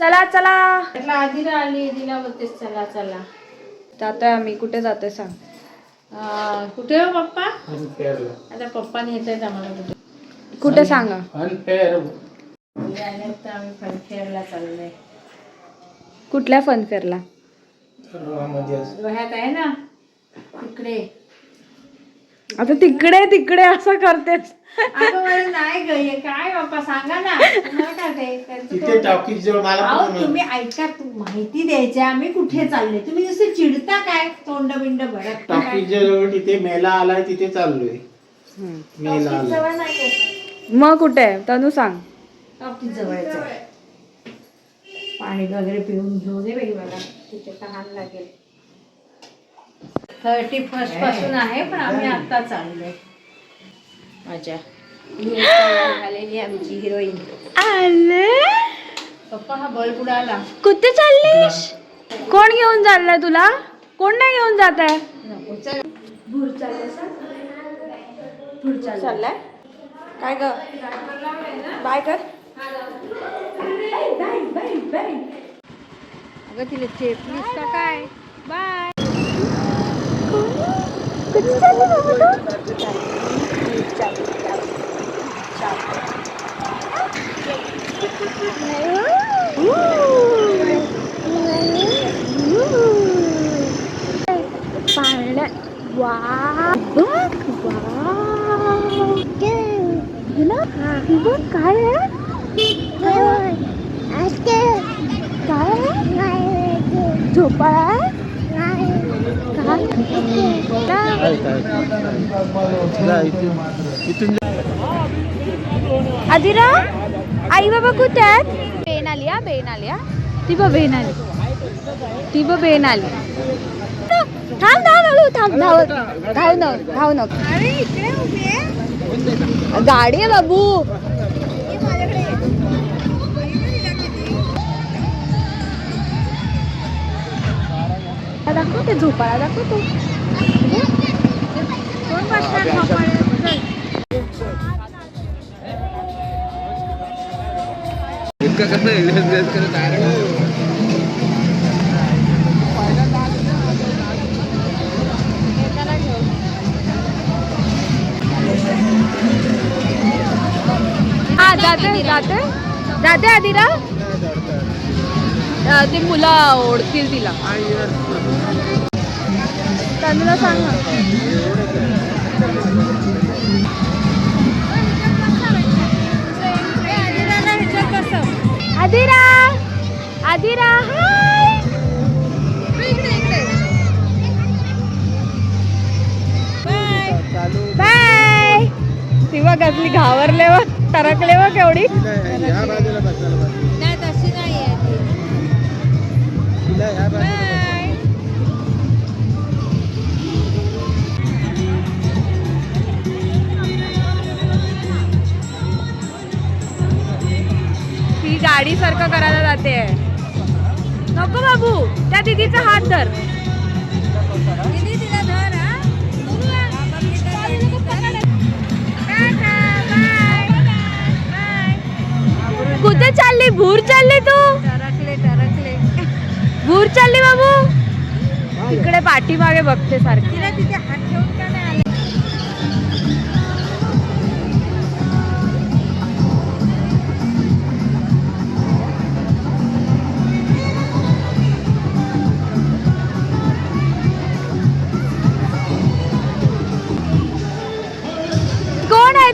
चला चला. आधीला आली दिला बोलतेस चला चला. जातोय आम्ही. कुठे जातोय सांग. कुठे हो पप्पा? आता पप्पाने येत आहेत आम्हाला कुठे कुठे सांगा. आम्ही फनफेअरला चाललोय. कुठल्या फन फेअरला रोह्यात आहे ना? तिकडे आता तिकडे तिकडे असं करतेस. अगं मला नाही ग हे काय बाप्पा सांगा ना. तुम्हाला काय ते? त्यांचं तिथे तो- टॉकीज जवळ मला अहो पण तुम्ही ऐका तू माहिती द्यायची आम्ही कुठे चालले तुम्ही जसे चिडता काय? तोंड बिंड भरत टॉकीज जवळ तिथे मेला आलाय तिथे चाललोय. मेला आलाय. जवळ नाही मग कुठे? तनू सांग. टॉकीज जवळच. आहे पाणी वगैरे पिऊन घेऊ दे बाई मला तिथे तहान लागेल. थर्टी फर्स्टपासून आहे पण आम्ही आता चाललोय. माझ्या झालेली आमची हिरोईन आले? पप्पा हा बल्ब उडाला. कुठे चाललीस? कोण घेऊन चाललाय तुला? कोण नाही घेऊन जात आहे नको चल. चाललाय? काय ग? बाय कर. अगं तिला चेपलीस का काय? बाय. पाळण्यात वा बघ वा ना बघ काय आहे काय आहे? झोपाळा आहे? आदिरा आई बाबा कुठे आहेत? बेन आली हा बेन आली हा. ती बघ बेन आली. ती बघ बेन आली. थांब धाव हळू थांब धाव धाव न धाव न. गाडी आहे बाबू. दाखव ते झोपाळा दाखव तू. कोण बसणार झोपाळ्यात? हा जाते जाते. जाते आदिरा ती मुलं ओढतील तिला. त्यांना सांग आदिरा आदिरा हाय. बाय. ती बघ असली घावरले व टरकले व केवढी. नाही तशी नाही सारखं करायला जाते. नको बाबू त्या दिदीचा हात धर. कुठे चालली? भूर चालली तू? टरकले टरकले भूर चालली बाबू? इकडे पाठीमागे बघते सारखी. तिला तिथे हात ठेवून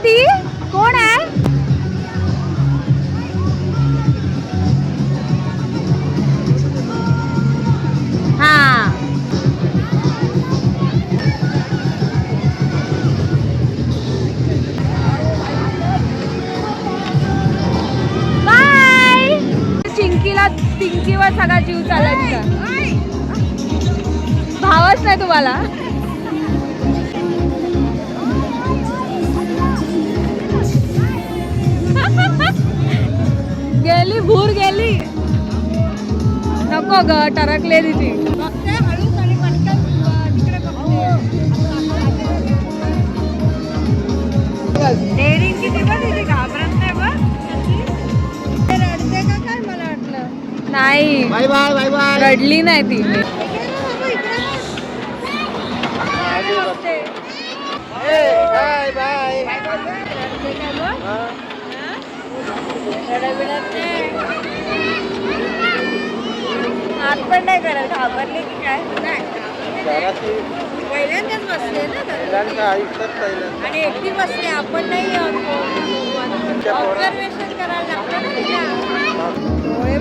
ती? कोण आहे? हा. बाय. चिंकीला चिंकीवर सगळा जीव चालायचा भावच नाही तुम्हाला. नको ग टरकले ती. डेअरिंग किती बघ तिथे घाबरत नाही बघ. रडते का काय मला वाटलं? नाही. Bye bye bye bye. रडली नाही ती. Bye bye. हात पण नाही करत घाबरली की काय? पहिल्यांदाच बसले ना आयुष्यात पहिल्यांदा. आणि एकटी बसले आपण नाही ऑब्झर्वेशन करायला लागतं ना तिला.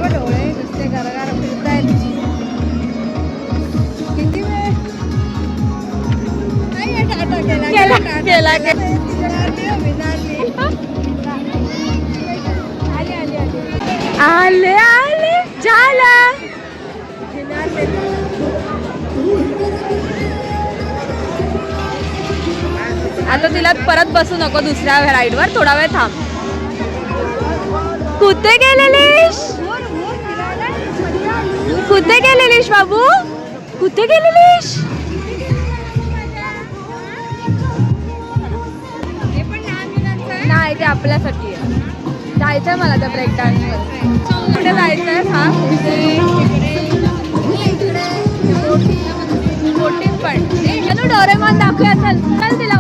डोळे नुसते गरगार फिरतायत. किती वेळ? नाही टाटा केला. केला, केला, विनारली हो, आले आले. झाला. आता तिला परत बसू नको दुसऱ्या राईडवर थोडा वेळ थांब. कुठे गेलेलीस कुठे गेलेलीस बाबू? कुठे गेलेलीस नाही ते आपल्यासाठी आहे. जायचंय मला त्या ब्रेक डान्सवर कुठे जायचंय? हा? पण. डोरेमॉन दाखवूया. चल चल तिला.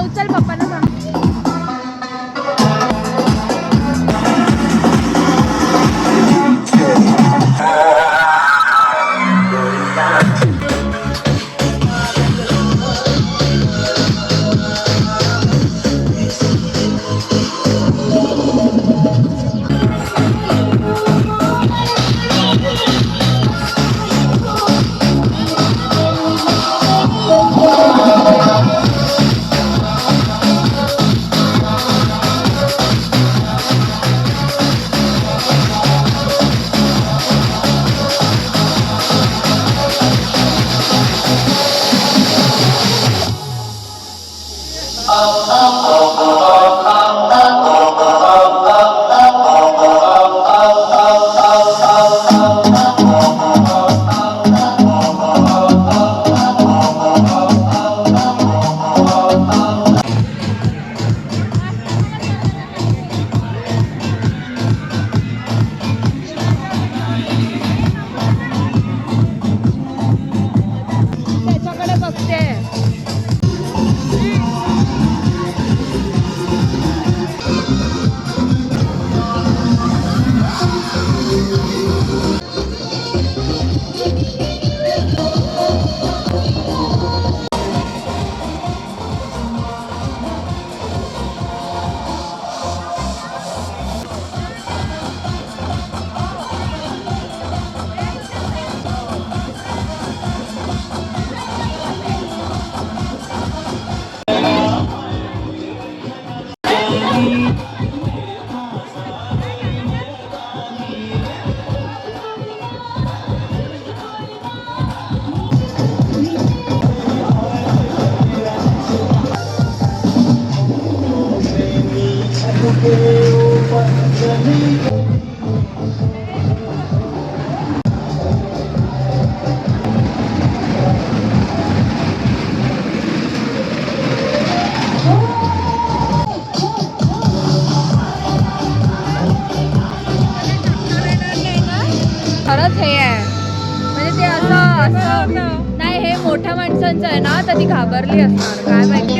नाही हे मोठ्या माणसांचं आहे ना तर ती घाबरली असणार. काय माहिती?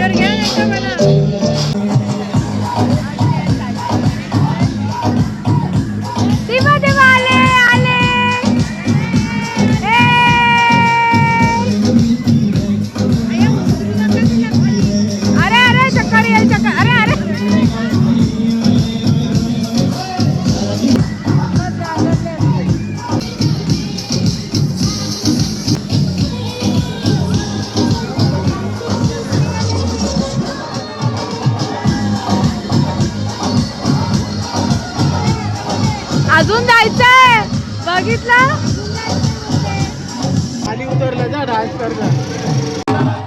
अजून जायचंय. बघितलं? खाली उतरलं जा डान्स कर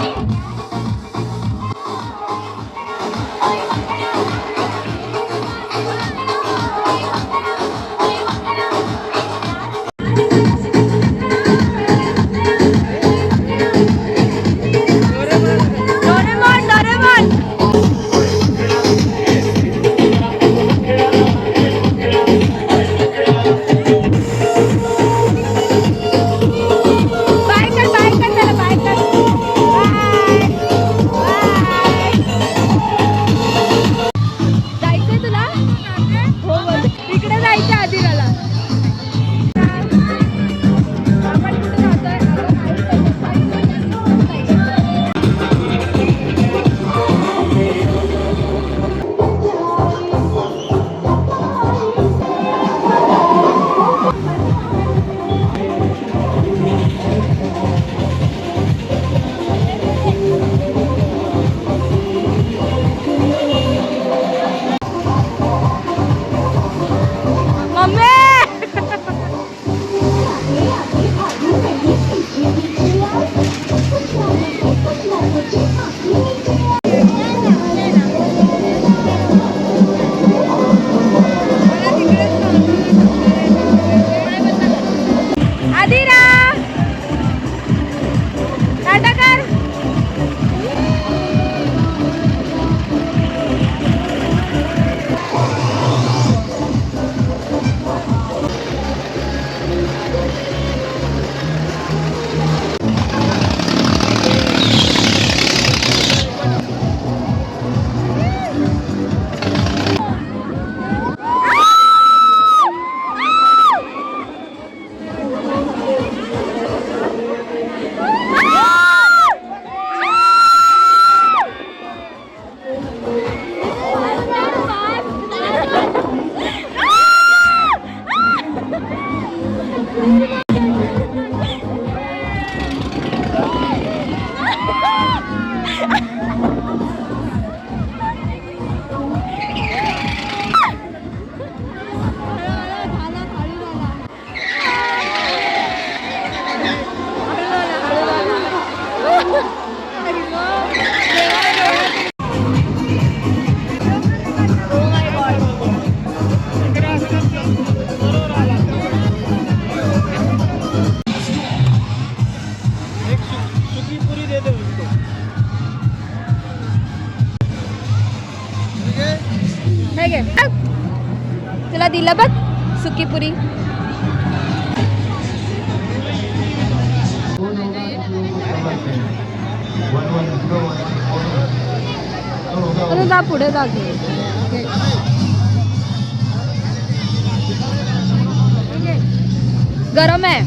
गरम आहे.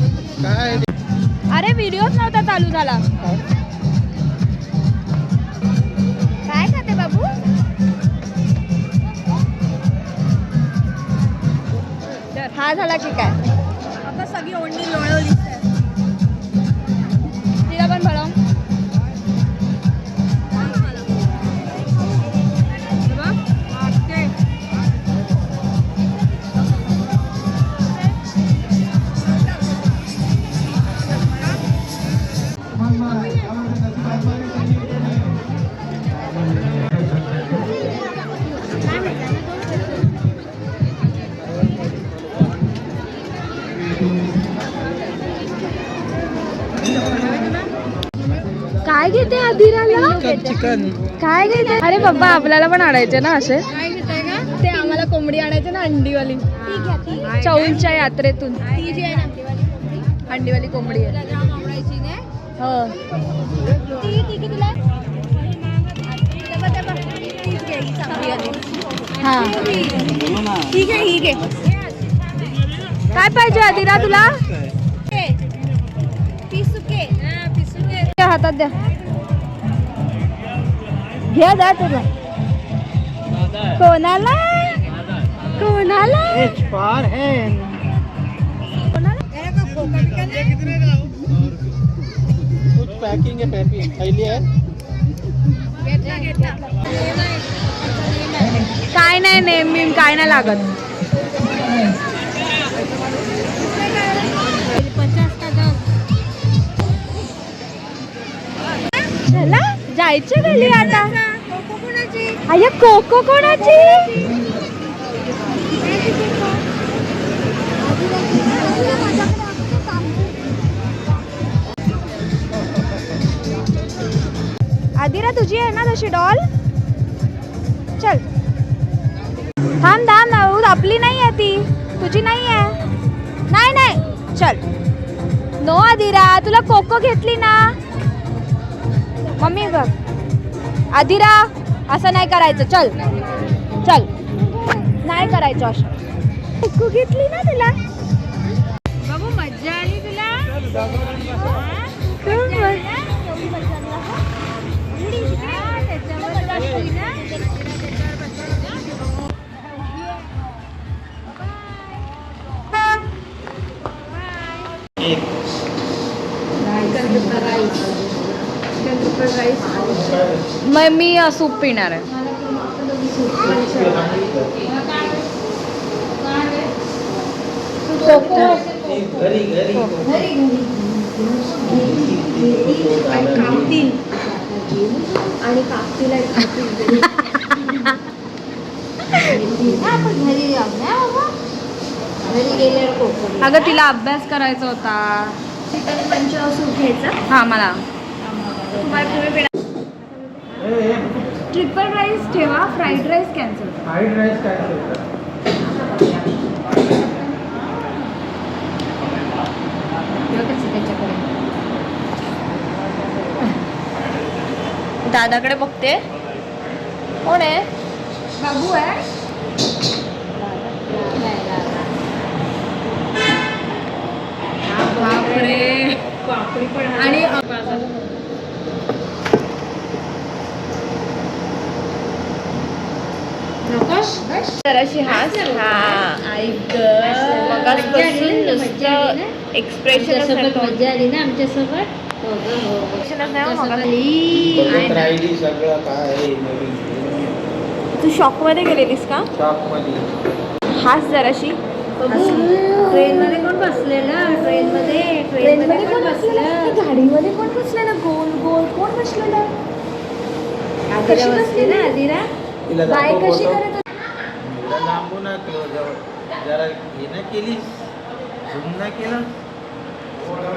काय? अरे व्हिडिओच नव्हता चालू झाला. काय खाते बाबू? हा झाला की काय? आता सगळी ओढणी लोळवली चिकन. काय घेते अरे बाबा आपल्याला पण आणायचे ना असे. ते आम्हाला कोंबडी आणायचे ना अंडीवाली चौलच्या यात्रेतून. अंडीवाली कोंबडी आहे. हो. हा ठीक आहे. ठीक आहे काय पाहिजे आदिरा तुला? त्या हातात द्या. घे जा तुला कोणाला? कोणाला? फार है कुछ पैकिंग है पैकिंग थैली है काय नाही नेहमी काय नाही लागत. पचास टाका झाला जायचं घरी आता? अय्या कोको कोणाची? आदिरा तुझी आहे ना तशी डॉल चल. थांब थांब ना आपली नाही आहे ती. तुझी नाही आहे. नाही नाही. चल. नो आदिरा तुला कोको घेतली ना? मम्मी बघ. आदिरा असं नाही करायचं. चल. चल. नाही करायचं असं. घेतली ना तुला? बाबू मज्जा आली तुला? मग मी सूप पिणार आहे. कोको. घरी घरी आणि कापतीला अगं तिला अभ्यास करायचा होता. पंच सूप घ्यायचं? हा मला. ट्रिपल राईस ठेवा fried rice cancel fried rice काय त्याच्याकडे दादाकडे बघते. कोण आहे? बाबू आहे. बापरे. आणि जराशी हास हा मगाचपासून नुसतं एक्सप्रेशनच मजा आली ना आमच्यासोबत? हो हो बघत राहिली सगळं काय आहे नवीन. तू शॉकमध्ये गेलेलीस का? हास जराशी. ट्रेन मध्ये कोण बसलेलं? ट्रेन मध्ये ट्रेन मध्ये कोण बसलं? गाडीमध्ये कोण बसलेलं? गोल गोल. कोण बसलेलं? आदिरा बसली ना आदिरा? तिला बाय दाखव कशी. करत होती? एवढं लांबू ना तो जवळ जरा हे ना केलीस? झूम ना केलं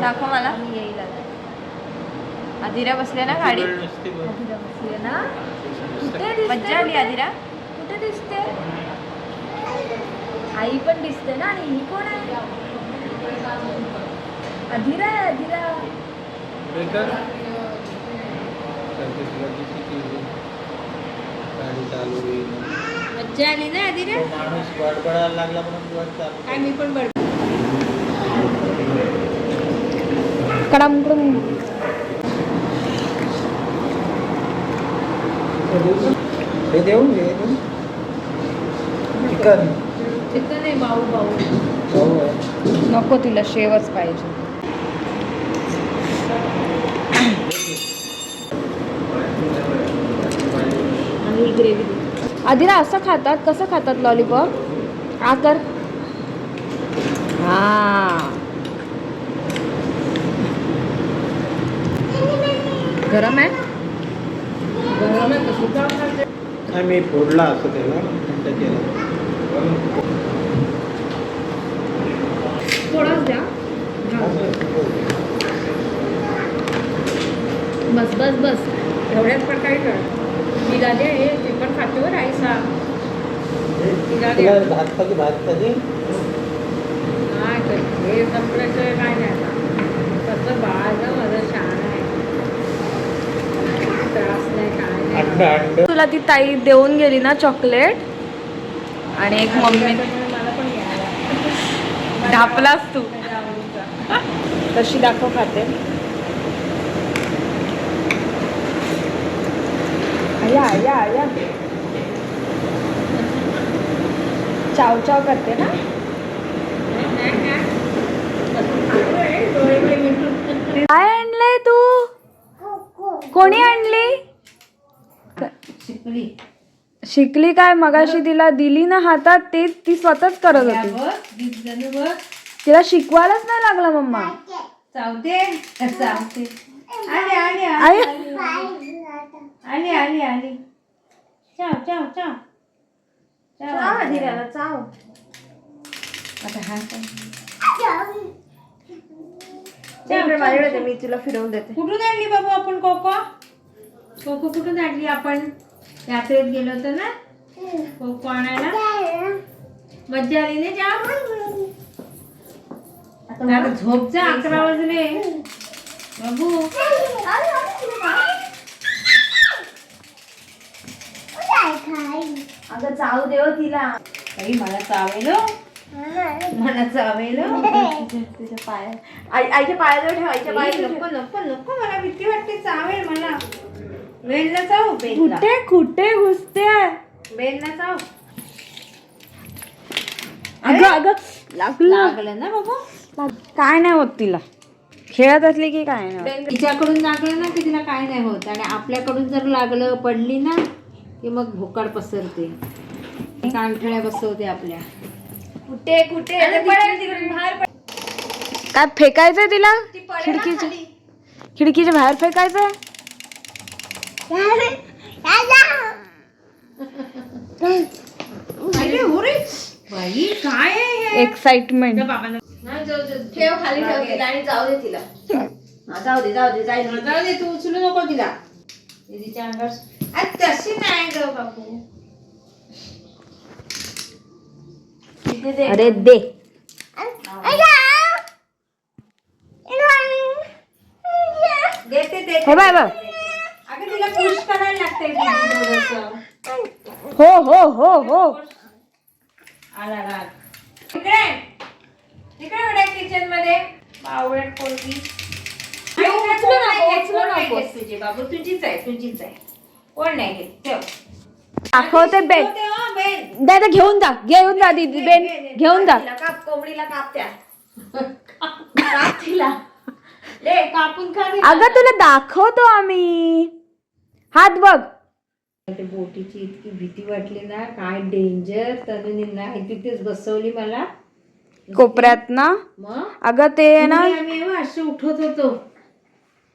दाखव मला. येईल आता. आदिरा बसल्या ना गाडी नसते बघ. बसली ना? कुठे दिसते मज्जा आली आदिरा. कुठे दिसते? आई पण दिसते ना आणि ही कोण आहे? अधीरा आहे अधीरा तुला गाडी चालू होईल. मज्जा आली ना आदिरा? तो माणूस बडबडायला लागला म्हणून चालू काय मी पण बड कडम कडम हे देऊ हे देऊ चिकन. चिकन आहे भाऊ भाऊ आहे. नको तिला शेवच पाहिजे. ही ग्रेव्ही आधीला असं खातात? कसं खातात लॉलीपॉप का कर हा. गरम आहे? गरम आहे कसं मी फोडला असं त्याला थोडाच द्या. बस बस बस. एवढ्यात पण काही कर हे ते पण खाते हो. राईसा भात भात काय करते हे संपल्याचं काय नाही आता. कसं बाळ माझं शान आहे. त्रास नाही काय तुला ती ताई देऊन गेली ना चॉकलेट? आणि एक मम्मी ढापलास तू. कशी दाखव खाते? आया आया आया चाव चाव करते ना. काय आणलंय तू? कोणी आणली? शिकली. शिकली काय? मगाशी तिला दिली ना हातात ते ती स्वतःच करत या होती तिला शिकवायलाच नाही लागला मम्मा. चावते चावते आई. आली आली आली. चाव चाव चाव. चाव चाव आता हा मी तुला फिरवून देते. कुठून आणली बाबू आपण कोको? कोको कुठून आणली आपण? यात्रेत गेलो होतो ना? कोको आणायला. मज्जा आली ना आता झोप जा अकरा वाजले. बाबू. अगं चाव देव तिला. आई मला चावेलो मला चावेलो तिच्या पाया आई आईच्या पायाजवळ ठेव आईच्या आई, पायाजवळ. नको नको नको. मला भीती वाटते चावेल मला. बेनला चाव. बेनला कुठे कुठे घुसते? बेनला चाव. अगं अगं लागलं. लागलं ना बाबा. काय नाही होत तिला. खेळत असली की काय नाही. तिच्याकडून लागलं ना की तिला काय नाही होत. आणि आपल्याकडून जर लागलं पडली ना की मग भोकाड पसरते. कानठळ्या बसवते आपल्या. कुठे कुठे? काय फेकायचंय तिला? खिडकीच्या खिडकीच्या बाहेर फेकायचंय? बाई काय आहे हे? एक्साइटमेंट बाबांना ठेव खाली ठेव तिला आणि जाऊ दे तिला. जाऊ दे जाऊ दे. जाईल जाऊ दे तू उचलू नको तिला. दीदीच्या अंगावर. तशी नाही ग बाबू. अरे दे. देते देते. हे बाय बघ अगं तिला पुश करायला लागतंय थोडंसं. हो हो हो हो. आला आला तिकडे तिकडे बेटा किचनमध्ये. बावळट पोरगी. उचलू नको, उचलू नको. तुझी बाबू. तुझीच आहे तुझीच आहे. कोण नाही घेत? ठेव. दाखवते ठेव, बेन दादा घेऊन जा. घेऊन जा दीदी बेन घेऊन जा. तिला काप कोंबडीला काप त्या. काप तिला ले कापून खा तिला. अगं तुला दाखवतो आम्ही. हात बघ. ते बोटीची इतकी भीती वाटली ना काय डेंजर तनुनींना तिथेच बसवली मला. कोपऱ्यात ना? मग? अगं ते ना आम्ही एव्हा असे उठत होतो.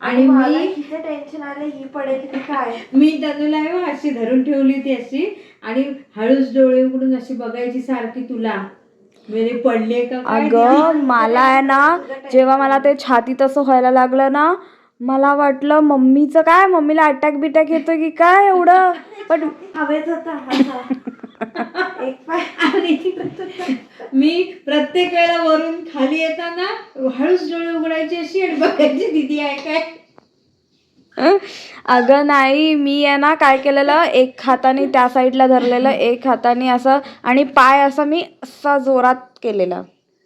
आणि मी टेन्शन आलं ही पडेल की काय? मी तनुला अशी धरून ठेवली होती अशी. आणि हळूच डोळे उघडून अशी बघायची सारखी तुला. मेरे पडले का काय? अगं मला आहे ना जेव्हा मला ते छातीत असं व्हायला लागलं ना मला वाटलं मम्मीचं काय? मम्मीला अटॅक बिटॅक येतो की काय एवढं? पण हवेत होता. एक पाय. आणि मी प्रत्येक वेळेला वरून खाली येताना हळूच डोळे उघडायची अशी आणि बघायची दिदी आहे काय? अगं नाही मी आहे ना काय केलेलं एक हाताने त्या साईडला धरलेलं एक हाताने असं आणि पाय असं मी असा जोरात केलेला.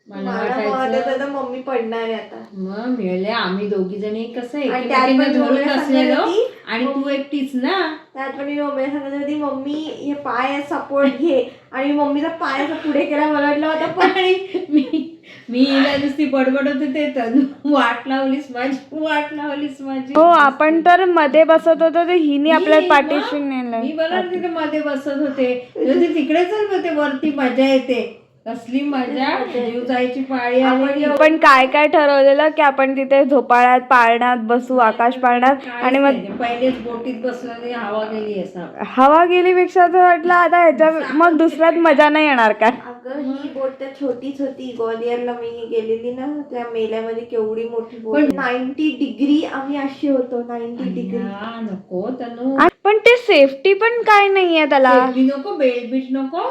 मला मला वाटत वाटायचं होतं मम्मी पडणार आहे आता. मग मिळाले आम्ही दोघी जणी कसं आणि त्यात मम्मीला बसलेलो सांगत होती, आणि तू एकटीच ना? त्यात पण मी मम्मीला सांगत होती मम्मी हे पाय सपोर्ट घे. आणि मम्मीचा पाय असा पुढे केला मला वाटलं होता पण आणि मी मी हिला नुसती बडबडत होते तनु वाट लावलीस माझी वाट लावलीस माझी. हो आपण तर मध्ये बसत होतो ते हिने आपल्या पाठीशी नेलं मी बरोबर तिथे मध्ये बसत होते. तर तिकडे चल मग ते वरती मजा येते. कसली मजा जीव जायची पाळी आली पण काय काय ठरवलेलं की आपण तिथे झोपाळ्यात पाळण्यात बसू आकाश पाळण्यात आणि मग पहिलेच बोटीत बसलं आणि हवा गेली असा हवा गेलीपेक्षा तर वाटलं आता ह्याच्या मग दुसऱ्यात मजा नाही येणार काय अगं ही बोट तर छोटीच होती. ग्वालियरला मी गेलेली ना त्या मेल्यामध्ये केवढी मोठी बोट पण- नाईन्टी डिग्री आम्ही अशी होतो नाईन्टी डिग्री. हा, नको तनु. आ- पण ते सेफ्टी पण काय नाहीये त्याला. सेफ्टी नको बेल्ट बीट नको.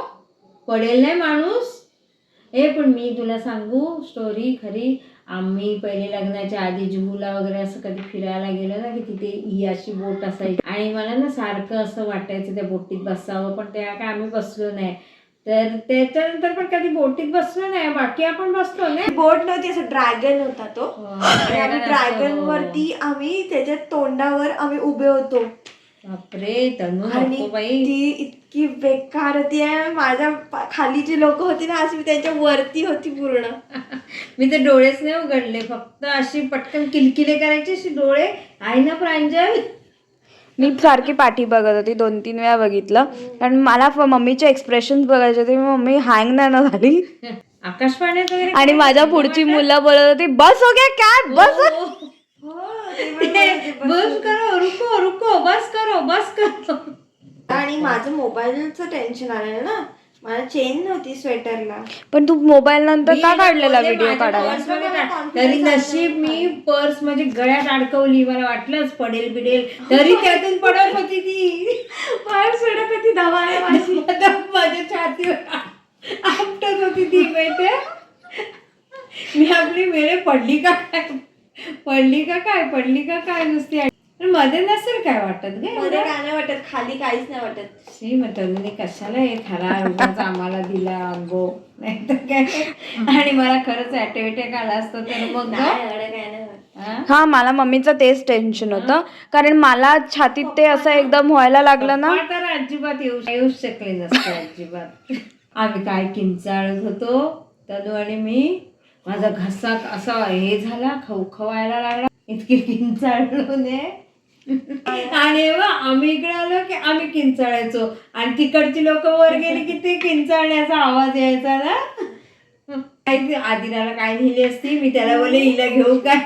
पडेल नाही माणूस. ए पण मी तुला सांगू स्टोरी खरी. आम्ही पहिले लग्नाच्या आधी जुहूला वगैरे असं कधी फिरायला गेलो ना की तिथे ही अशी बोट असायची. आणि मला ना सारखं असं वाटायचं त्या बोटीत बसावं पण त्या काय आम्ही बसलो नाही. तर त्याच्यानंतर पण कधी बोटीत बसलो नाही. बाकी आपण बसतो ना. बोट नव्हती असं ड्रॅगन होता तो. आणि आम्ही dragon ड्रॅगन असतो. वरती आम्ही त्याच्या तोंडावर आम्ही उभे होतो. बापरे तनु आणि बाई. ती इतकी बेकार होती आणि माझ्या खाली जी लोक होती ना अशी मी त्यांच्या वरती होती पूर्ण. मी तर डोळेच नाही उघडले. फक्त अशी पटकन किलकिले करायचे अशी डोळे आहे ना प्रांजल मी सारखी पाठी बघत होती दोन तीन वेळा बघितलं. कारण मला मम्मीचे एक्सप्रेशन बघायचे होते मम्मी हँग नाही ना झाली. आकाश पाण्यात वगैरे आणि माझ्या पुढची मुलं बोलत होती बस हो गया काय बस. हो." हो, बस. बस करो रुको रुको बस करो बस करो. आणि माझं मोबाईलचं टेन्शन आलेलं ना. मला चेन नव्हती स्वेटरला पण तू मोबाईल नंतर का मी काढलेला व्हिडिओ काढायला? तरी नशीब. मी पर्स म्हणजे गळ्यात अडकवली मला वाटलंच पडेल बिडेल. तरी त्यातून पडत होती ती. बाहेर सोडत होती धावा माझी. आता माझ्या छातीवर आपटत होती ती माहितीये? मी आपली वेळे पडली का काय? पडली का काय? पडली का काय? नुसती पण मध्ये नसेल काय वाटत गे मध्ये काय नाही वाटत खाली काहीच नाही वाटत. शी मग तरुणी कशाला हे खरा उगाच आम्हाला दिला अंगो. नाही तर काय? आणि मला खरंच ऍक्टिव्हिटी आला असतं तर मग ग. नाही एवढं काय नाही. हा? हा मला मम्मीचं तेच टेन्शन होतं. कारण मला छातीत ते असं एकदम व्हायला लागलं ना. पप्पा तर अजिबात येऊ येऊच शकले नसते अजिबात. आम्ही काय किंचाळत होतो? तनु आणि मी. माझा घसा असा हे झाला खवखवायला लागला. इतकी किंचाळलो ने. आणि आम्ही इकडे आलो की आम्ही किंचाळायचो आणि तिकडची लोक वर गेली की ते किंचाळण्याचा आवाज यायचा ना. काही ती आदिराला काय लिहिली असती? मी त्याला बोले हिला घेऊ काय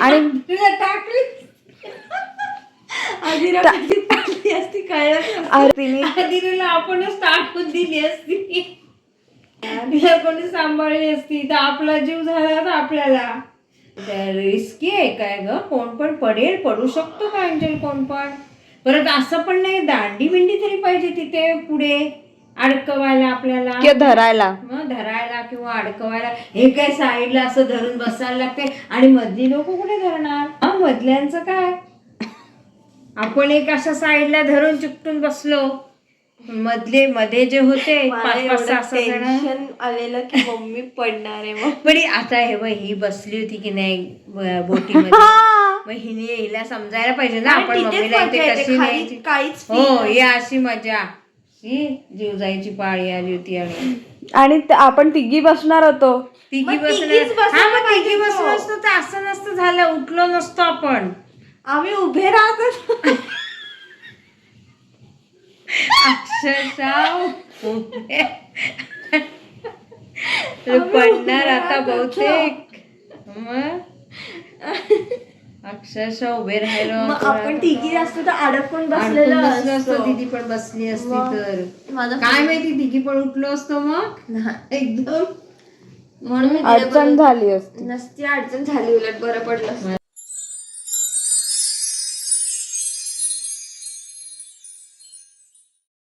आणि- तिला टाकली. टाकली असती कळलं आपणच टाकून दिली असती. तिला कोणी सांभाळली असती? तर आपला जीव झाला तर आपल्याला. रिस्की आहे काय ग? कोण पण पडेल पडू शकतो का अंजल कोण पण? परत असं पण नाही दांडी बिंडी तरी पाहिजे तिथे पुढे अडकवायला आपल्याला. किंवा धरायला. धरायला किंवा अडकवायला. हे काय साईडला असं धरून बसायला लागते. आणि मधली लोक कुठे धरणार? हा मधल्यांचं काय? आपण एक अशा साईडला धरून चिकटून बसलो. मधले मध्ये जे होते टेन्शन आलेलं की मम्मी पडणार आहे मग. पण ही- आता हे बघ ही बसली होती की नाही ब- बोटीमध्ये. मग हिने हिला समजायला पाहिजे ना आपण मम्मीला इथे कशी काहीच हो ही अशी मजा. ही जीव जायची पाळी आली होती आणि. आणि आपण तिघी बसणार होतो. तिघी मग तिघी बसलो. असतो तर असं नसतं झालं उठलो नसतो आपण. आम्ही उभे राहतो अक्षरशः पडणार आता बहुतेक. मग? अक्षरशः उभे राहिलो. आपण तिघी असतो तर अडकून बसलेलो बसलो असतो असतो. दीदी पण बसली असती. तर. माझं काय माहिती तिघी पण उठलो असतो मग? एकदम. म्हणून अडचण झाली असती. नसती अडचण झाली उलट बरं पडलं असतं.